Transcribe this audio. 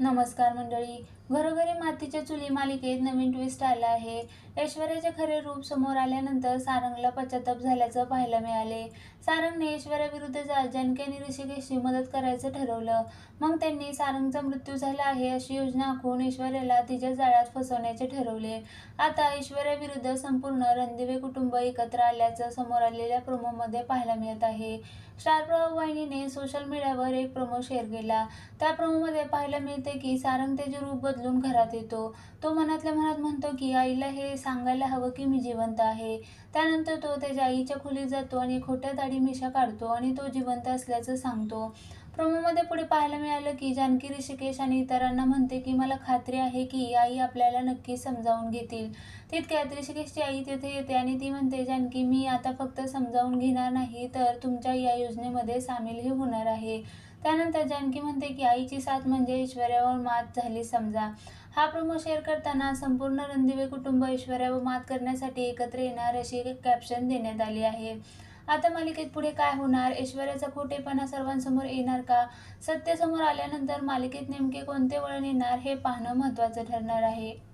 नमस्कार मंडळी. घरोघरी मातीच्या चुली मालिकेत नवीन ट्विस्ट आला आहे. ऐश्वर्याचे खरे रूप समोर आल्यानंतर सारंगला पश्चाताप झाल्याचं पाहायला मिळाले. सारंगने ऐश्वर्याविरुद्ध जा आणि ऋषिकेशची मदत करायचं ठरवलं. मग त्यांनी सारंगचा मृत्यू झाला आहे अशी योजना आखून ऐश्वर्याला तिच्या जाळ्यात फसवण्याचे ठरवले. आता ऐश्वर्याविरुद्ध संपूर्ण रणदिवे कुटुंब एकत्र आल्याचं समोर आलेल्या प्रोमोमध्ये पाहायला मिळत आहे. स्टार प्रभाव वाहिनीने सोशल मीडियावर एक प्रोमो शेअर केला. त्या प्रोमोमध्ये पाहायला मिळते की सारंग त्याचे रूप बदलून घरात येतो. तो मनातल्या मनात म्हणतो की आईला हे सांगायला हवं की मी जिवंत आहे. त्यानंतर तो त्याच्या आईच्या खोलीत जातो आणि खोट्या दाढी मिशा काढतो आणि तो जिवंत असल्याचं सांगतो. प्रोमोमध्ये पुढे पाहायला मिळालं की जानकी ऋषिकेश आणि इतरांना म्हणते की मला खात्री आहे की आई आपल्याला नक्की समजावून घेतील. तितक्यात ऋषिकेशची आई तिथे येते आणि ती म्हणते जानकी मी आता फक्त समजावून घेणार नाही तर तुमच्या या योजनेमध्ये सामीलही होणार आहे. त्यानंतर जानकी म्हणते की आईची साथ म्हणजे ऐश्वर्यावर मात झाली समजा. हा प्रोमो शेअर करताना संपूर्ण रणदिवे कुटुंब ऐश्वर्यावर मात करण्यासाठी एकत्र येणार अशी एक कॅप्शन देण्यात आली आहे. आता मालिकेत पुढे काय होणार? ऐश्वर्याचा खोटेपणा सर्वांसमोर येणार का? सत्य समोर आल्यानंतर मालिकेत नेमके कोणते वळण येणार हे पाहणं महत्त्वाचं ठरणार आहे.